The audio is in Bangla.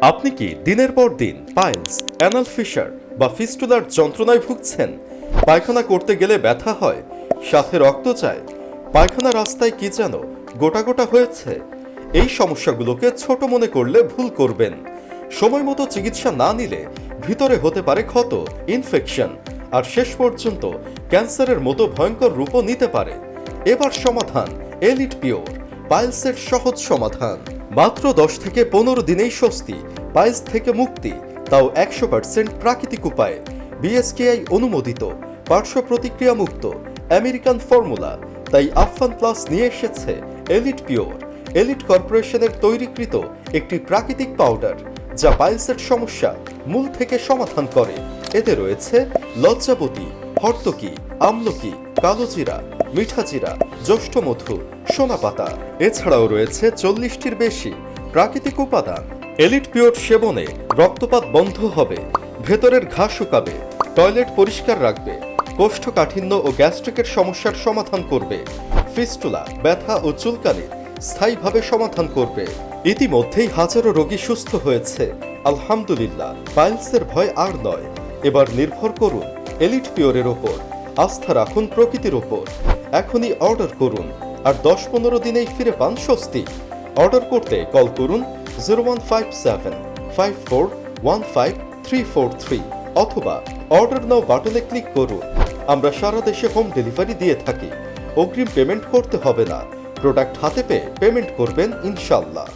আপনি কি দিনের পর দিন পাইলস, অ্যানাল ফিশার বা ফিস্টুলার যন্ত্রণায় ভুগছেন? পায়খানা করতে গেলে ব্যথা হয়, সাথে রক্ত চায়। পায়খানা রাস্তায় কি যেন গোটা গোটা হয়েছে। এই সমস্যাগুলোকে ছোট মনে করলে ভুল করবেন। সময় মতো চিকিৎসা না নিলে ভিতরে হতে পারে ক্ষত, ইনফেকশন, আর শেষ পর্যন্ত ক্যান্সারের মতো ভয়ঙ্কর রূপও নিতে পারে। এবার সমাধান, এলিট পিওর, পাইলসের সহজ সমাধান। মাত্র দশ থেকে পনেরো দিনেই স্বস্তি পাইলস থেকে মুক্তি, তাও একশো পার্সেন্ট প্রাকৃতিক উপায়ে। বিএসকেআই অনুমোদিত, পার্শ্ব প্রতিক্রিয়া মুক্ত, আমেরিকান ফর্মুলা, তাই আফান প্লাস নিয়ে এসেছে এলিট পিওর। এলিট কর্পোরেশনের তৈরিকৃত একটি প্রাকৃতিক পাউডার, যা পাইলসের সমস্যা মূল থেকে সমাধান করে। এতে রয়েছে লজ্জাবতী, হর্তকি, আমলকি, কালোজিরা মিঠাজিরা জ্যৈষ্ঠমধু সোনাপাতা এছাড়াও রয়েছে চল্লিশটির বেশি প্রাকৃতিক উপাদান। এলিট পিওর সেবনে রক্তপাত বন্ধ হবে, ভেতরের ঘা শুকাবে, টয়লেট পরিষ্কার রাখবে, কোষ্ঠকাঠিন্য ও গ্যাস্ট্রিকের সমস্যার সমাধান করবে, ফিস্টুলা, ব্যথা ও চুলকানি স্থায়ীভাবে সমাধান করবে। ইতিমধ্যেই হাজারো রোগী সুস্থ হয়েছে। আলহামদুলিল্লাহ, পাইলসের ভয় আর নয়। এবার নির্ভর করুন এলিট পিওরের ওপর। আস্থা রাখুন প্রকৃতির ওপর। এখনই অর্ডার করুন আর দশ পনেরো দিনেই ফিরে পান স্বস্তি। অর্ডার করতে কল করুন zero one five seven five four one five three four three অথবা অর্ডার নাও বাটনে ক্লিক করুন। আমরা সারা দেশে হোম ডেলিভারি দিয়ে থাকি। অগ্রিম পেমেন্ট করতে হবে না। প্রোডাক্ট হাতে পেয়ে পেমেন্ট করবেন ইনশাল্লাহ।